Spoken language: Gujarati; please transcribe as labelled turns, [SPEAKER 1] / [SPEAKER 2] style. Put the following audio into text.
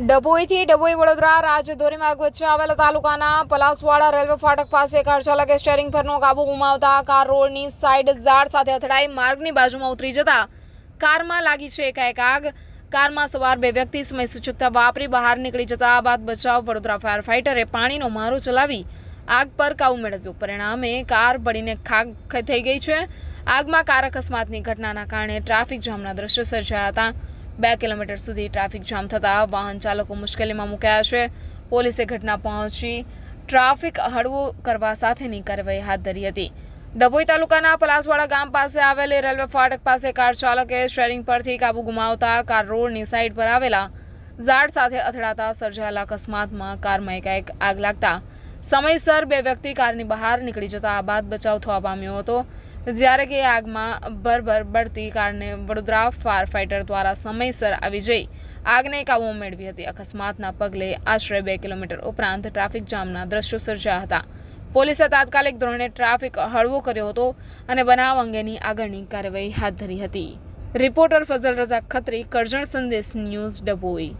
[SPEAKER 1] ડભોઈથી ડભોઈ વડોદરા રાજ્ય ધોરીમાર્ગ વચ્ચે આવેલા તાલુકાના પલાસવાડા રેલવે ફાટક પાસે કાર ચાલકે સ્ટેરિંગ પરનો કાબુ ગુમાવતા કાર રોડની સાઈડ ઝાડ સાથે અથડાઈ માર્ગની બાજુમાં ઉતરી જતા કારમાં લાગી છે એકાએક આગ. કારમાં સવાર બે વ્યક્તિ સમય સૂચકતા વાપરી બહાર નીકળી જતા બાદ બચાવ વડોદરા ફાયર ફાઇટરે પાણીનો મારો ચલાવી આગ પર કાબુ મેળવ્યો. પરિણામે કાર બળીને ખાક થઈ ગઈ છે. આગમાં કાર અકસ્માતની ઘટનાના કારણે ટ્રાફિક જામના દ્રશ્યો સર્જાયા હતા. બે કિલોમીટર સુધી ટ્રાફિક જામ થતાં વાહન ચાલકો મુશ્કેલીમાં મુકાયા છે. પોલીસે ઘટના પહોંચી ટ્રાફિક હળવો કરવા સાથેની કાર્યવાહી હાથ ધરી હતી. ડભોઈ તાલુકાના પલાસવાડા ગામ પાસે આવેલી રેલવે ફાટક પાસે કાર ચાલકે સ્ટેરિંગ પરથી કાબુ ગુમાવતા કાર રોડની સાઈડ પર આવેલા ઝાડ સાથે અથડાતા સર્જાયેલા અકસ્માતમાં કારમાં એકાએક આગ લાગતા સમયસર બે વ્યક્તિ કારની બહાર નીકળી જતા આ બાદ બચાવ થવા પામ્યો હતો. જ્યારે કે આગમાં ભરભર બળતી કારને વડોદરા ફાયર ફાઇટર દ્વારા સમયસર આવી જઈ. આગને કાબૂમાં મેળવી હતી. અકસ્માતના પગલે આશરે બે કિલોમીટર ઉપરાંત ટ્રાફિક જામના દ્રશ્યો સર્જાયા હતા. પોલીસે તાત્કાલિક ધોરણે ટ્રાફિક હળવો કર્યો હતો અને બનાવ અંગેની આગળની કાર્યવાહી હાથ ધરી હતી. Reporter Fazal Raza Khatri, Karjan Sandesh news Dabhoi.